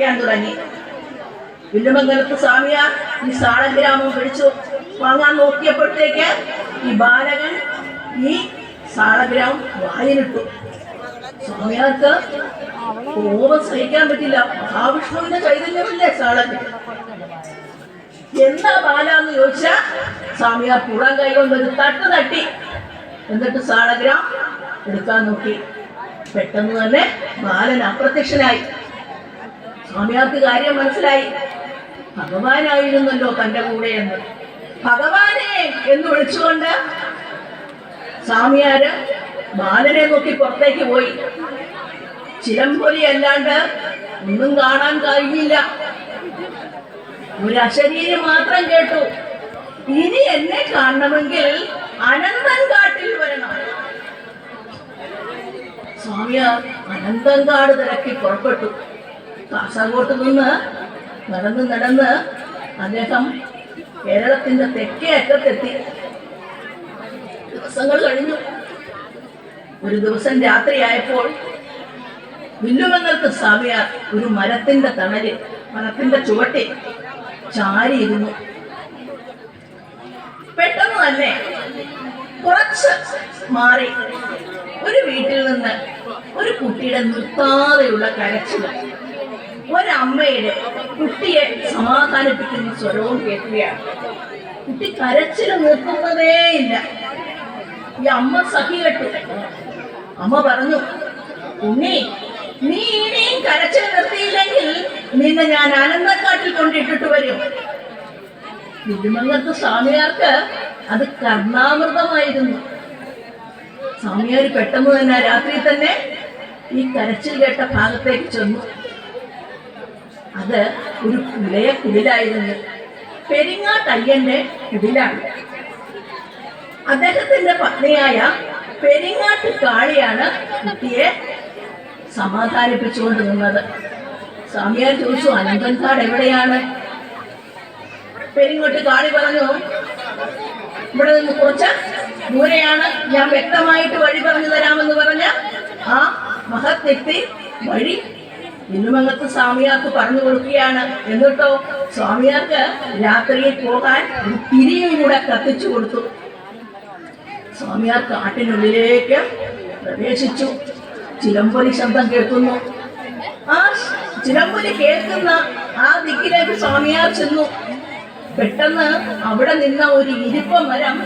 വിളിക്കാൻ തുടങ്ങി. വില്ലുമംഗലത്ത് സ്വാമിയാർ ഈ സാളഗ്രാമം പിടിച്ചു. വാങ്ങാൻ നോക്കിയപ്പോഴത്തേക്ക് ഈ ബാലകൻ ഈ സാളഗ്രാമം വായിലിട്ടു. സ്വാമിയാർക്ക് കോപം സഹിക്കാൻ പറ്റില്ല. മഹാവിഷ്ണുവിന്റെ ചൈതന്യമില്ലേ സാളന് എന്താ ബാല എന്ന് ചോദിച്ചാ സ്വാമിയാർ പുറം കൈകൊണ്ട് ഒരു തട്ട് തട്ടി. എന്നിട്ട് സാളഗ്രാം എടുക്കാൻ നോക്കി. പെട്ടെന്ന് തന്നെ ബാലൻ അപ്രത്യക്ഷനായി. സ്വാമിയാർക്ക് കാര്യം മനസ്സിലായി. ഭഗവാനായിരുന്നല്ലോ തന്റെ കൂടെ എന്ന് ഭഗവാനെ എന്ന് വിളിച്ചുകൊണ്ട് സ്വാമിയാര് ബാലനെ നോക്കി പുറത്തേക്ക് പോയി. ചിലമ്പൊലി അല്ലാണ്ട് ഒന്നും കാണാൻ കഴിഞ്ഞില്ല. ഒരു അശരീരി മാത്രം കേട്ടു. ഇനി എന്നെ കാണണമെങ്കിൽ അനന്തൻ കാട്ടിൽ വരണം. സ്വാമിയാർ അനന്തങ്കാട് തിരക്കി പുറപ്പെട്ടു. കാസർഗോട്ട് നിന്ന് നടന്ന് നടന്ന് അദ്ദേഹം കേരളത്തിന്റെ തെക്കേ അറ്റത്തെത്തി. ദിവസങ്ങൾ കഴിഞ്ഞു. ഒരു ദിവസം രാത്രിയായപ്പോൾ വില്ലുമംഗലത്ത് സ്വാമിയാർ ഒരു മരത്തിന്റെ തണൽ മരത്തിന്റെ ചുവട്ടിൽ ചാരിയിരുന്നു. പെട്ടെന്ന് തന്നെ കുറച്ച് മാറി ഒരു വീട്ടിൽ നിന്ന് ഒരു കുട്ടിയുടെ നിർത്താതെയുള്ള കരച്ചിൽ ഒരമ്മയുടെ കുട്ടിയെ സമാധാനിപ്പിക്കുന്ന സ്വരവും കേൾക്കുകയാണ്. കുട്ടി കരച്ചിൽ നിർത്തുന്നതേയില്ല ഈ അമ്മ സഖി കെട്ടു. അമ്മ പറഞ്ഞു ഉണ്ണി നീ ഇനിയും കരച്ചിൽ നിർത്തിയില്ലെങ്കിൽ നിന്നെ ഞാൻ അനന്തക്കാട്ടിൽ കൊണ്ടിട്ടിട്ട് വരും. തിരുമംഗത്ത് സ്വാമിയാർക്ക് അത് കർണാമൃതമായിരുന്നു. സ്വാമിയാർ പെട്ടെന്ന് തന്നെ രാത്രി തന്നെ ഈ കരച്ചിൽ കേട്ട ഭാഗത്തേക്ക് ചെന്നു. അത് ഒരു കുലയ കുടിലായിരുന്നു. പെരിങ്ങാട്ടയ്യന്റെ കുടിലാണ്. അദ്ദേഹത്തിന്റെ പത്നിയായ പെരിങ്ങാട്ട് കാളിയാണ് കുട്ടിയെ സമാധാനിപ്പിച്ചുകൊണ്ട് നിന്നത്. സ്വാമിയാർ ചോദിച്ചു അനന്തൻകാട് എവിടെയാണ്? പെരിങ്ങോട്ട് കാളി പറഞ്ഞു ഇവിടെ നിന്ന് കുറച്ച് ദൂരെയാണ്. ഞാൻ വ്യക്തമായിട്ട് വഴി പറഞ്ഞു തരാമെന്ന് പറഞ്ഞ ആ മഹത്വ്യക്തി വഴി ഇന്നുമങ്ങത്ത് സ്വാമിയാർക്ക് പറഞ്ഞു കൊടുക്കുകയാണ്. എന്നിട്ടോ? സ്വാമിയാർക്ക് രാത്രിയിൽ പോകാൻ ഒരു തിരിയും കൂടെ കത്തിച്ചു കൊടുത്തു. സ്വാമിയാർ കാട്ടിനുള്ളിലേക്ക് പ്രവേശിച്ചു. ചിലമ്പൊലി ശബ്ദം കേൾക്കുന്നു. ആ ചിലമ്പൊലി കേൾക്കുന്ന ആ ദിക്കിലേക്ക് സ്വാമിയാർ ചെന്നു. പെട്ടെന്ന് അവിടെ നിന്ന ഒരു ഇരിപ്പ മരം